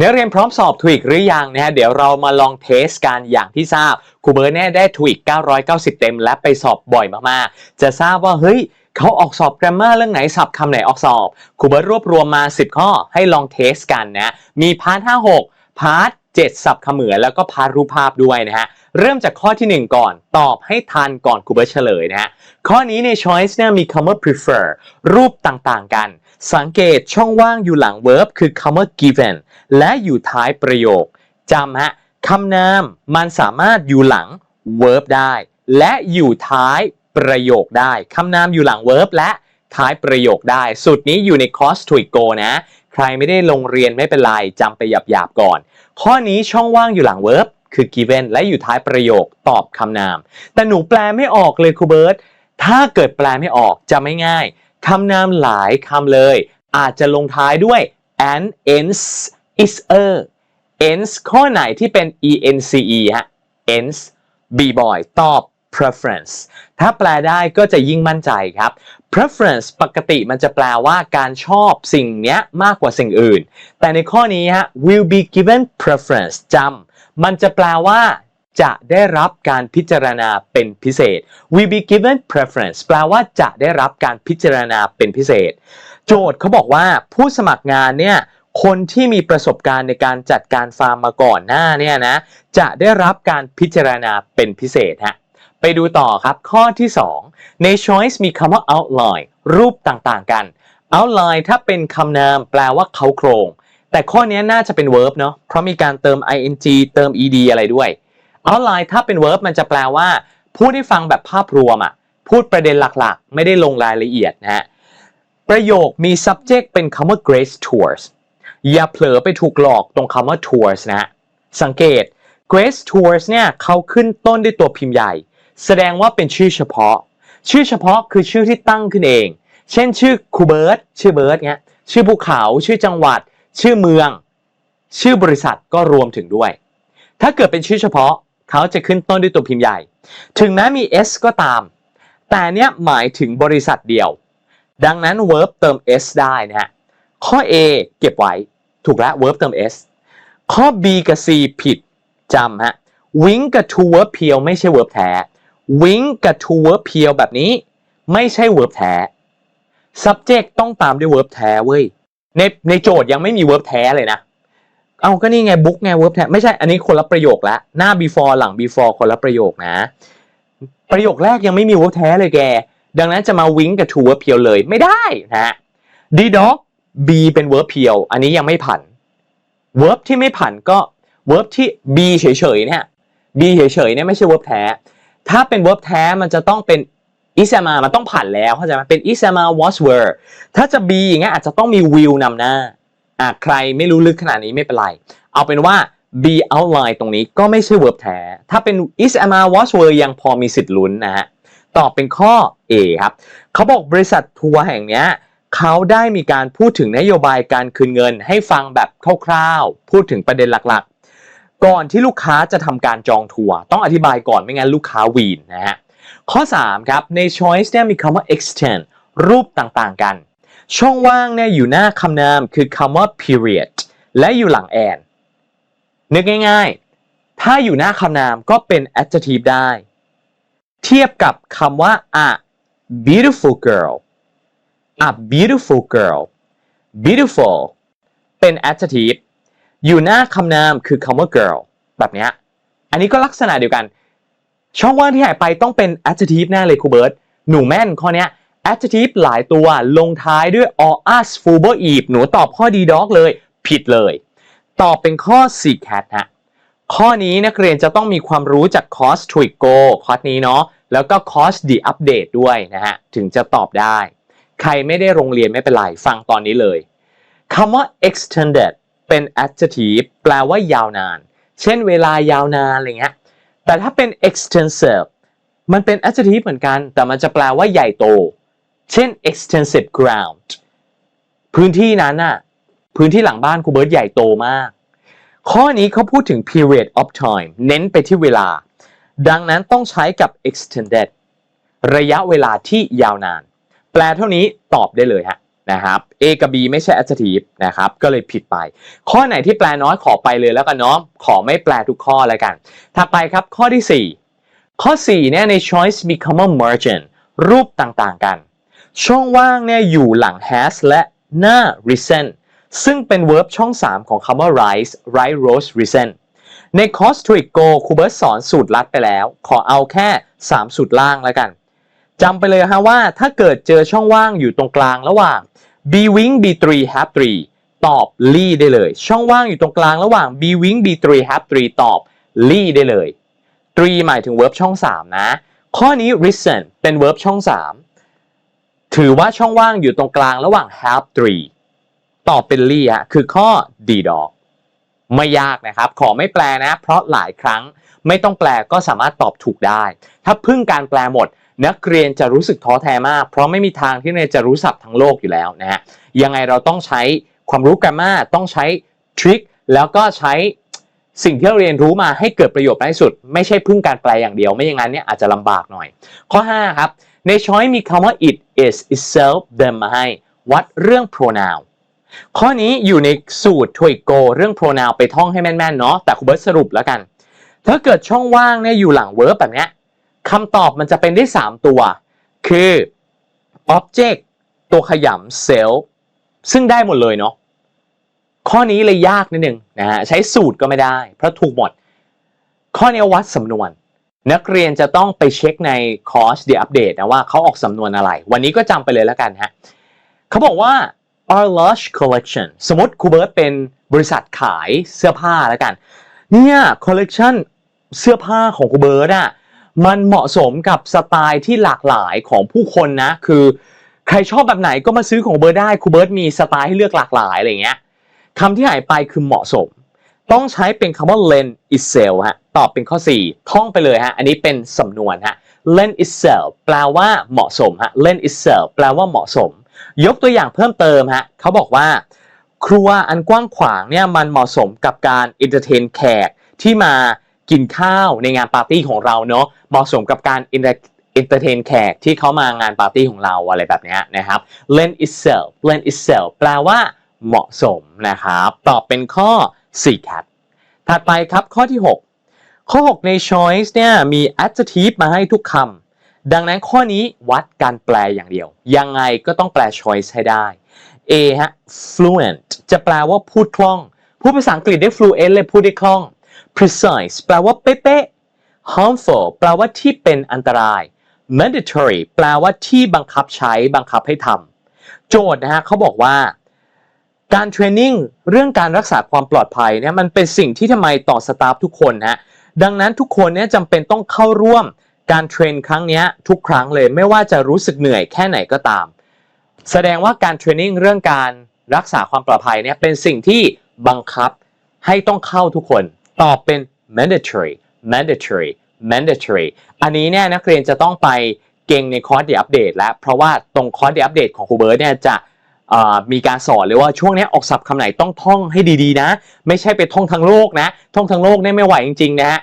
นักเรียนพร้อมสอบทวิกหรือยังนะฮะเดี๋ยวเรามาลองเทสกันอย่างที่ทราบครูเบิร์ตเนี่ยได้ทวิก990 เต็มและไปสอบบ่อยมากๆ จะทราบว่าเฮ้ยเขาออกสอบแกรมมาเรื่องไหนสับคำไหนออกสอบครูเบิร์ตรวบรวมมา 10 ข้อให้ลองเทสกันนะมีพาร์ท 56 พาร์ท 7 สับคำเหมือนแล้วก็พาร์ทรูปภาพด้วยนะฮะ เริ่มจากข้อทีหนึ่1 ก่อน ตอบให้ทันก่อนครูเบิร์ตเฉลยนะฮะ ข้อนี้ใน choice เนี่ยมีคำว่า prefer รูปต่างๆกัน สังเกตช่องว่างอยู่หลัง verb คือคำว่า given และอยู่ท้ายประโยคจำฮะคำนามมันสามารถอยู่หลัง verb ได้ และอยู่ท้ายประโยคได้คำนามอยู่หลัง verb และท้ายประโยคได้สุดนี้อยู่ในคอร์ส t w i g o นะ ใครไม่ได้ลงเรียนไม่เป็นไรจำไปหยาบๆก่อน ข้อนี้ช่องว่างอยู่หลัง verb คือ given และอยู่ท้ายประโยคตอบคำนาม แต่หนูแปลไม่ออกเลยครูเบิร์ตถ้าเกิดแปลไม่ออกจะไม่ง่ายคำนามหลายคำเลย อาจจะลงท้ายด้วย an ends is a ends ข้อไหนที่เป็น ence ฮะ ends b boy ตอบ preference ถ้าแปลได้ก็จะยิ่งมั่นใจครับ preference ปกติมันจะแปลว่าการชอบสิ่งเนี้ยมากกว่าสิ่งอื่น แต่ในข้อนี้ฮะ will be given preference จำ มันจะแปลว่า จะได้รับการพิจารณาเป็นพิเศษ will be given preference แปลว่าจะได้รับการพิจารณาเป็นพิเศษ โจทย์เขาบอกว่าผู้สมัครงานเนี่ยคนที่มีประสบการณ์ในการจัดการฟาร์มมาก่อนหน้าเนี่ยนะจะได้รับการพิจารณาเป็นพิเศษฮะไปดูต่อครับข้อที่ 2 ใน choice มีคำว่า outline รูปต่างๆกัน outline ถ้าเป็นคำนามแปลว่าเขาโครง แต่ข้อนี้น่าจะเป็น verb เนาะเพราะมีการเติม ing เติม ed อะไรด้วย outline ถ้าเป็น verb มันจะแปลว่าพูดให้ฟังแบบภาพรวมอะพูดประเด็นหลักๆ ไม่ได้ลงรายละเอียดนะฮะประโยคมี subject เป็นคำว่า Grace Tours อย่าเผลอไปถูกหลอกตรงคำว่า tours นะฮะสังเกต Grace Tours เนี่ยเขาขึ้นต้นด้วยตัวพิมพ์ใหญ่ แสดงว่าเป็นชื่อเฉพาะ ชื่อเฉพาะคือชื่อที่ตั้งขึ้นเอง เช่นชื่อคูเบิร์ตชื่อเบิร์ตเงี้ยชื่อภูเขา ชื่อจังหวัด ชื่อเมือง ชื่อบริษัทก็รวมถึงด้วย ถ้าเกิดเป็นชื่อเฉพาะ เขาจะขึ้นต้นด้วยตัวพิมพ์ใหญ่ ถึงแม้มี s ก็ตาม แต่เนี้ยหมายถึงบริษัทเดียว ดังนั้น verb เติม s ได้นะฮะ ข้อ A เก็บไว้ ถูกแล้ว verb เติม s ข้อ B กับ C ผิดจำฮะ wing กับ to verb เพียวไม่ใช่ verb แท้ wing กับ to verb เพียวแบบนี้ ไม่ใช่ verb แท้ subject ต้องตามด้วย verb แท้เว้ย ในในโจทย์ยังไม่มี verb แท้เลยนะเอาก็นี่ไง book ไง verb แท้ไม่ใช่อันนี้คนละประโยคล้วหน้า before หลัง before คนละประโยคนะ ประโยคแรกยังไม่มี verb แท้เลยแก ดังนั้นจะมา wing กับ to verb เพียวเลยไม่ได้นะฮะ d dog b เป็น verb เพียว อันนี้ยังไม่ผัน verb ที่ไม่ผันก็ verb ที่ b เฉยๆเนี่ย b เฉยๆเนี่ยไม่ใช่ verb แท้ ถ้าเป็น verb แท้มันจะต้องเป็น isama มันต้องผันแล้วเข้าใจไหมเป็น isama was were ถ้าจะ b อย่างเงี้ยอาจจะต้องมี will นำหน้าอะใครไม่รู้ลึกขนาดนี้ไม่เป็นไร เอาเป็นว่า b outline ตรงนี้ก็ไม่ใช่ verb แท้ ถ้าเป็น isama was were ยังพอมีสิทธิ์ลุ้นนะฮะ ตอบเป็นข้อ A ครับ เขาบอกบริษัททัวร์แห่งเนี้ยเขาได้มีการพูดถึงนโยบายการคืนเงิน ให้ฟังแบบคร่าวๆ พูดถึงประเด็นหลักๆ ก่อนที่ลูกค้าจะทำการจองทัวร์ต้องอธิบายก่อนไม่งั้นลูกค้าวีนนะฮะ ข้อ 3 ครับ ใน choice เนี่ยมีคำว่า extend รูปต่างๆกัน ช่องว่างเนี่ยอยู่หน้าคำนามคือคำว่า period และอยู่หลัง and นึกง่ายๆ ถ้าอยู่หน้าคำนามก็เป็น adjective ได้ เทียบกับคำว่า a beautiful girl a beautiful girl beautiful เป็น adjective อยู่หน้าคำนามคือคำว่า girl แบบนี้ อันนี้ก็ลักษณะเดียวกัน ช่องว่างที่หายไปต้องเป็น adjective แน่เลยครูเบิร์ตหนูแม่นข้อนี้ adjective หลายตัวลงท้ายด้วย or us f u b o eve หนูตอบข้อดี dog เลย ผิดเลย ตอบเป็นข้อ c cat ฮะข้อนี้นักเรียนจะต้องมีความรู้จากคอร์ส t w i g o คอร์สนี้เนาะแล้วก็คอร์ส The Update ด้วยนะฮะ ถึงจะตอบได้ ใครไม่ได้โรงเรียนไม่เป็นไร ฟังตอนนี้เลยคำว่า extended เป็น adjective แปลว่ายาวนาน เช่นเวลายาวนานอะไรเงี้ย แต่ถ้าเป็น extensive มันเป็น adjective เหมือนกัน แต่มันจะแปลว่าใหญ่โต เช่น extensive ground พื้นที่นั้นน่ะ พื้นที่หลังบ้านครูเบิร์ตใหญ่โตมาก ข้อนี้เขาพูดถึง period of time เน้นไปที่เวลา ดังนั้นต้องใช้กับ extended ระยะเวลาที่ยาวนาน แปลเท่านี้ตอบได้เลยฮะ นะครับ A กับ B ไม่ใช่ adjective นะครับ ก็เลยผิดไป ข้อไหนที่แปลน้อยขอไปเลยแล้วกันเนาะขอไม่แปลทุกข้อแล้วกัน ถัดไปครับข้อที่ 4 ข้อ4เนี่ยใน choice มีคำว่า margin รูปต่างๆกัน ช่องว่างเนี่ยอยู่หลัง has และหน้า reason ซึ่งเป็น verb ช่อง 3 ของคำว่า rise rise rose reason ในคอร์ส t ู i c Go ครูเบิร์ตสอนสูตรลัดไปแล้ว ขอเอาแค่ 3 สูตรล่างแล้วกัน จำไปเลยฮะว่าถ้าเกิดเจอช่องว่างอยู่ตรงกลางระหว่าง b wing b 3 have 3ตอบ lee ได้เลย ช่องว่างอยู่ตรงกลางระหว่าง b wing b 3 have 3ตอบ lee ได้เลย 3 หมายถึง verb ช่อง 3 นะ ข้อนี้ reason เป็น verb ช่อง 3 ถือว่าช่องว่างอยู่ตรงกลางระหว่าง have 3ตอบเป็น lee ฮะคือข้อ d dog ไม่ยากนะครับ ขอไม่แปลนะ เพราะหลายครั้งไม่ต้องแปลก็สามารถตอบถูกได้ ถ้าพึ่งการแปลหมด นักเรียนจะรู้สึกท้อแท้มาก เพราะไม่มีทางที่เรียนจะรู้ศัพท์ทั้งโลกอยู่แล้วนะฮะยังไงเราต้องใช้ความรู้กรรมาต้องใช้ทริคแล้วก็ใช้สิ่งที่เราเรียนรู้มาให้เกิดประโยชน์มากที่สุด ไม่ใช่พึ่งการแปลอย่างเดียว ไม่อย่างนั้นเนี่ยอาจจะลำบากหน่อย ข้อ 5 ครับ ในช้อยมีคำว่า it is itself them มาให้ วัดเรื่อง pronoun ข้อนี้อยู่ในสูตรท o ยโกเรื่อง pronoun ไปท่องให้แม่นๆเนาะแต่ครูเบิร์ตสรุปแล้วกัน ถ้าเกิดช่องว่างเนี่ยอยู่หลัง verb แบบเนี้ย คำตอบมันจะเป็นได้ 3 ตัว คือ object ตัวขยำ self ซึ่งได้หมดเลยเนาะข้อนี้เลยยากนิดนึงนะฮะใช้สูตรก็ไม่ได้ เพราะถูกหมด ข้อนี้วัดสำนวน นักเรียนจะต้องไปเช็คในคอร์ส The Update นะว่าเขาออกสำนวนอะไร วันนี้ก็จำไปเลยแล้วกันฮะเขาบอกว่า our large collection สมมติครูเบิร์ตเป็นบริษัทขายเสื้อผ้าแล้วกัน เนี่ย collection เสื้อผ้าของครูเบิร์ตอะ มันเหมาะสมกับสไตล์ที่หลากหลายของผู้คนนะ คือ ใครชอบแบบไหนก็มาซื้อของเบิร์ตได้ครูเบิร์ตมีสไตล์ให้เลือกหลากหลายอะไรเงี้ยคำที่หายไปคือเหมาะสม ต้องใช้เป็นคำว่า lend itself ฮะตอบเป็นข้อ 4 ท่องไปเลยฮะ อันนี้เป็นสำนวนฮะ lend itself แปลว่าเหมาะสมฮะ lend itself แปลว่าเหมาะสม ยกตัวอย่างเพิ่มเติมฮะเขาบอกว่า ครัวอันกว้างขวางเนี่ยมันเหมาะสมกับการ entertain แขกที่มา กินข้าวในงานปาร์ตี้ของเราเนาะเหมาะสมกับการ entertain แขกที่เขามางานปาร์ตี้ของเราอะไรแบบนี้นะครับ lend itself lend itself แปลว่าเหมาะสมนะครับตอบเป็นข้อ4ครับถัดไปครับข้อที่ 6 ข้อ 6 ใน choice เนี่ยมี adjective มาให้ทุกคำดังนั้นข้อนี้วัดการแปลอย่างเดียว ยังไงก็ต้องแปล choice ให้ได้ A ฮะ fluent จะแปลว่าพูดคล่อง พูดภาษาอังกฤษได้ fluent เลยพูดได้คล่อง precise แปลว่าเป๊ะๆ harmful แปลว่าที่เป็นอันตราย mandatory แปลว่าที่บังคับใช้บังคับให้ทำโจทย์นะฮะเขาบอกว่า การเทรนนิ่งเรื่องการรักษาความปลอดภัยเนี่ยมันเป็นสิ่งที่ทำไมต่อสตาฟทุกคนฮะดังนั้นทุกคนเนี่ยจำเป็นต้องเข้าร่วมการเทรนครั้งนี้ทุกครั้งเลยไม่ว่าจะรู้สึกเหนื่อยแค่ไหนก็ตาม แสดงว่าการเทรนนิ่งเรื่องการรักษาความปลอดภัยเนี่ยเป็นสิ่งที่บังคับให้ต้องเข้าทุกคน ตอบเป็น mandatory mandatory mandatory อันนี้เนี่ยนักเรียนจะต้องไปเก่งในคอร์สเดียอัปเดตแล้ว เพราะว่าตรงคอร์สเดียอัปเดตของครูเบิร์ตเนี่ยจะมีการสอนเลยว่าช่วงนี้ออกศัพท์คำไหนต้องท่องให้ดีๆนะ ไม่ใช่ไปท่องทั้งโลกนะ ท่องทั้งโลกเนี่ยไม่ไหวจริงๆนะฮะ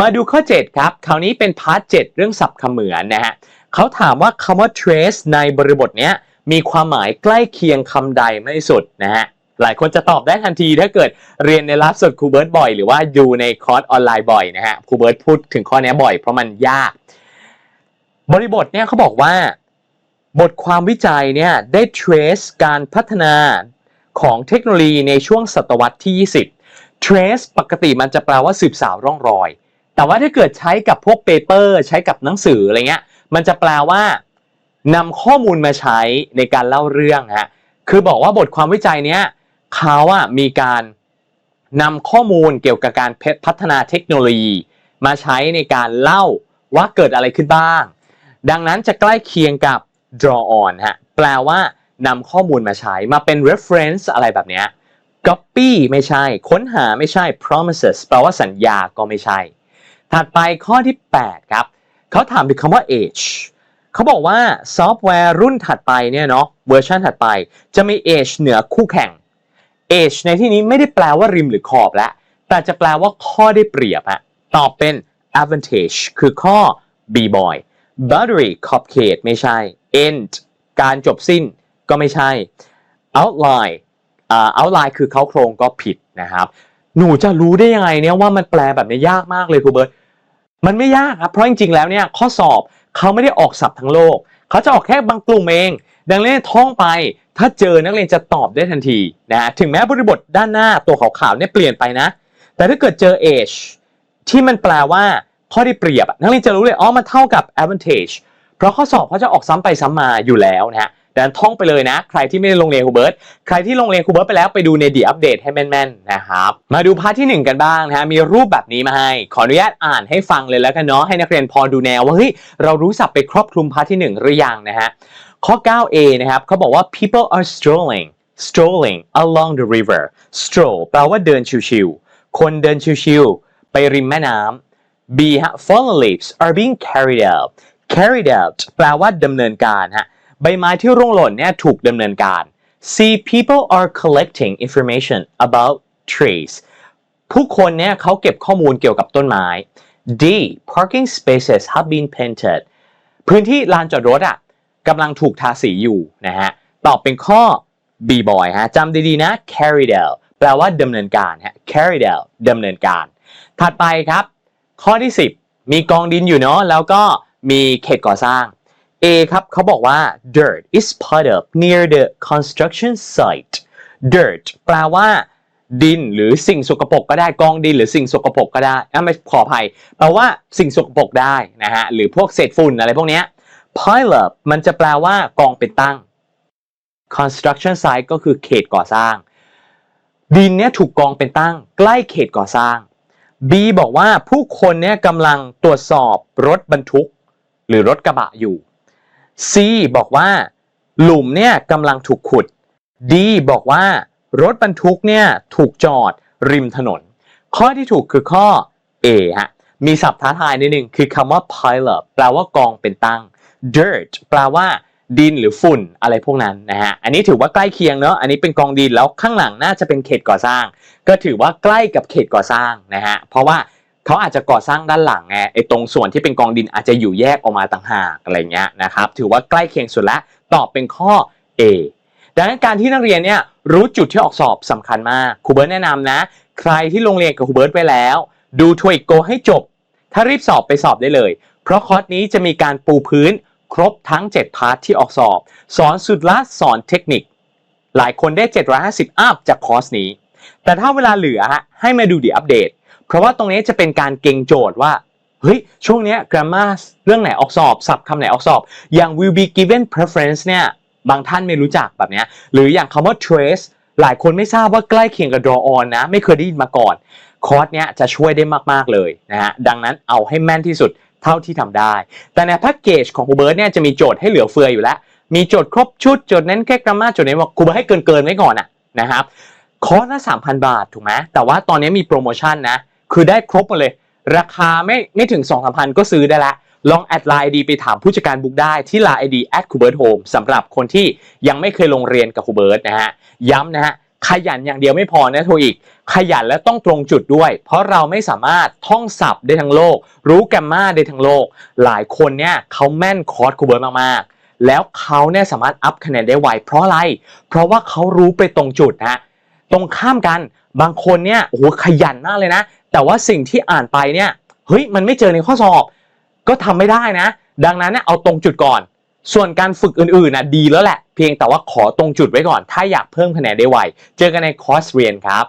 มาดูข้อ 7 ครับ คราวนี้เป็นพาร์ท 7 เรื่องศัพท์คำเหมือนนะฮะเขาถามว่าคำว่า trace ในบริบทเนี้ยมีความหมายใกล้เคียงคำใดไม่สุดนะฮะ หลายคนจะตอบได้ทันทีถ้าเกิดเรียนในลับสดครูเบิร์ตบ่อย หรือว่าอยู่ในคอร์สออนไลน์บ่อยนะฮะครูเบิร์ตพูดถึงข้อนี้บ่อยเพราะมันยาก บริบทเนี่ยเขาบอกว่า บทความวิจัยเนี่ยได้ trace การพัฒนาของเทคโนโลยีในช่วงศตวรรษที่ 20 trace ปกติมันจะแปลว่าสืบสาวร่องรอย แต่ว่าถ้าเกิดใช้กับพวกเปเปอร์ใช้กับหนังสืออะไรเงี้ยมันจะแปลว่านำข้อมูลมาใช้ในการเล่าเรื่องฮะคือบอกว่าบทความวิจัยเนี้ย เขาอะมีการนำข้อมูลเกี่ยวกับการพัฒนาเทคโนโลยี มาใช้ในการเล่าว่าเกิดอะไรขึ้นบ้าง ดังนั้นจะใกล้เคียงกับ draw on ฮะแปลว่านำข้อมูลมาใช้มาเป็น reference อะไรแบบเนี้ย copy ไม่ใช่ ค้นหาไม่ใช่ promises แปลว่าสัญญาก็ไม่ใช่ ถัดไปข้อที่ 8 ครับ เขาถามถึงคำว่า age เขาบอกว่าซอฟต์แวร์รุ่นถัดไปเนี่ยเนาะเวอร์ชันถัดไป จะมี age เหนือคู่แข่ง age ในที่นี้ไม่ได้แปลว่าริมหรือขอบแล้วแต่จะแปลว่าข้อได้เปรียบฮะตอบเป็น advantage คือข้อ b boy battery ขอบเขตไม่ใช่ end การจบสิ้นก็ไม่ใช่ outline อ่า outline คือเขาโครงก็ผิดนะครับ หนูจะรู้ได้ยังไงเนี่ยว่ามันแปลแบบนี้ยากมากเลยครูเบิร์ตมันไม่ยากครับ เพราะจริงๆแล้วเนี่ยข้อสอบเขาไม่ได้ออกศัพท์ทั้งโลก เขาจะออกแค่บางกลุ่มเอง ดังนั้นท่องไป ถ้าเจอนักเรียนจะตอบได้ทันทีนะถึงแม้บริบทด้านหน้าตัวขาวๆเนี่ยเปลี่ยนไปนะ แต่ถ้าเกิดเจอ age ที่มันแปลว่าข้อได้เปรียบ นักเรียนจะรู้เลยอ๋อมันเท่ากับ advantage เพราะข้อสอบเขาจะออกซ้ำไปซ้ำมาอยู่แล้วนะฮะดังนั้นท่องไปเลยนะ ใครที่ไม่ได้ลงเรียนครูเบิร์ตใครที่ลงเรียนครูเบิร์ตไปแล้วไปดูในดีอัปเดตให้แม่นๆนะครับ มาดูพาร์ทที่ 1 กันบ้างนะฮะมีรูปแบบนี้มาให้ ขออนุญาตอ่านให้ฟังเลยแล้วกันเนาะให้นักเรียนพอดูแนวว่าเฮ้ยเรารู้ศัพท์ไปครอบคลุมพาร์ทที่ 1 หรือยังนะฮะ ข้อ 9a นะครับเขาบอกว่า people are strolling strolling along the river stroll แปลว่าเดินชิวๆคนเดินชิวๆไปริมแม่น้ำ B ฮะ fallen leaves are being carried out carried out แปลว่าดำเนินการฮะใบไม้ที่ร่วงหล่นเนี่ยถูกดำเนินการ C people are collecting information about trees ผู้คนเนี่ยเขาเก็บข้อมูลเกี่ยวกับต้นไม้ D parking spaces have been painted พื้นที่ลานจอดรถอะ กำลังถูกทาสีอยู่นะฮะตอบเป็นข้อ B boy ฮะจำดีๆนะ carried out แปลว่าดำเนินการฮะ carried out ดำเนินการ ถัดไปครับ ข้อที่ 10 มีกองดินอยู่เนาะแล้วก็มีเขตก่อสร้าง A ครับเขาบอกว่า dirt is piled up near the construction site dirt แปลว่า ดินหรือสิ่งสกปรกก็ได้กองดินหรือสิ่งสกปรกก็ได้ไม่ขออภัยแปลว่าสิ่งสกปรกได้นะฮะหรือพวกเศษฝุ่นอะไรพวกเนี้ย pile up มันจะแปลว่ากองเป็นตั้ง construction site ก็คือเขตก่อสร้าง ดินเนี่ยถูกกองเป็นตั้ง ใกล้เขตก่อสร้าง B บอกว่าผู้คนเนี่ยกำลังตรวจสอบรถบรรทุก หรือรถกระบะอยู่ C บอกว่า หลุมเนี่ยกำลังถูกขุด D บอกว่ารถบรรทุกเนี่ยถูกจอดริมถนน ข้อที่ถูกคือข้อ A ฮะมีศัพท์ท้าทายนิดนึงคือคำว่า pile up แปลว่ากองเป็นตั้ง dirt แปลว่าดินหรือฝุ่นอะไรพวกนั้นนะฮะ อันนี้ถือว่าใกล้เคียงเนอะอันนี้เป็นกองดินแล้วข้างหลังน่าจะเป็นเขตก่อสร้าง ก็ถือว่าใกล้กับเขตก่อสร้างนะฮะ เพราะว่าเขาอาจจะก่อสร้างด้านหลังไงไอ้ตรงส่วนที่เป็นกองดินอาจจะอยู่แยกออกมาต่างหากอะไรเงี้ยนะครับ ถือว่าใกล้เคียงสุดละตอบเป็นข้อ A ดังนั้นการที่นักเรียนเนี่ยรู้จุดที่ออกสอบสำคัญมากครูเบิร์ตแนะนำนะ ใครที่ลงเรียนกับครูเบิร์ตไปแล้ว ดูทวิกโกให้จบ ถ้ารีบสอบไปสอบได้เลย เพราะคอร์สนี้จะมีการปูพื้น ครบทั้ง 7 พาร์ทที่ออกสอบ สอนสุดละสอนเทคนิค หลายคนได้ 750 อัพจากคอร์สนี้ แต่ถ้าเวลาเหลือฮะให้มาดูดีอัปเดต เพราะว่าตรงนี้จะเป็นการเก่งโจทย์ว่าเฮ้ยช่วงเนี้ย grammar เรื่องไหนออกสอบศัพท์คำไหนออกสอบ อย่าง will be given preference เนี่ยบางท่านไม่รู้จักแบบเนี้ยหรืออย่างคำว่า trace หลายคนไม่ทราบว่าใกล้เคียงกับ draw on นะ ไม่เคยได้ยินมาก่อน คอร์สเนี้ยจะช่วยได้มาก ๆ เลยนะฮะ ดังนั้นเอาให้แม่นที่สุด เท่าที่ทำได้ แต่ในแพ็กเกจของครูเบิร์ตเนี่ยจะมีโจทย์ให้เหลือเฟืออยู่แล้ว มีโจทย์ครบชุด โจทย์เน้นแค่ grammar โจทย์เน้นว่าครูเบิร์ตให้เกินเกินไว้ก่อนอะนะครับคอร์สละ3,000บาทถูกไหมแต่ว่าตอนนี้มีโปรโมชั่นนะ คือได้ครบหมดเลย ราคาไม่ไม่ถึง2,000ก็ซื้อได้ละลองแอดไลน์ดีไปถามผู้จัดการบุ๊กได้ที่ Line ID at k u b e r t Home สำหรับคนที่ยังไม่เคยลงเรียนกับครูเบิร์ตนะฮะ ย้ำนะฮะ ขยันอย่างเดียวไม่พอนะโทอีก ขยันและต้องตรงจุดด้วย เพราะเราไม่สามารถท่องศัพท์ได้ทั้งโลก รู้แกรมมาได้ทั้งโลก หลายคนเนี่ยเขาแม่นคอร์สคูเบิร์ตมากๆ แล้วเขาเนี่ยสามารถอัพคะแนนได้ไวเพราะอะไร เพราะว่าเขารู้ไปตรงจุดนะตรงข้ามกันบางคนเนี่ยโอ้โหขยันมากเลยนะ แต่ว่าสิ่งที่อ่านไปเนี่ยเฮ้ยมันไม่เจอในข้อสอบ ก็ทำไม่ได้นะ ดังนั้นเนี่ยเอาตรงจุดก่อน ส่วนการฝึกอื่นๆนะดีแล้วแหละ เพียงแต่ว่าขอตรงจุดไว้ก่อน ถ้าอยากเพิ่มคะแนนได้ไว เจอกันในคอร์สเรียนครับ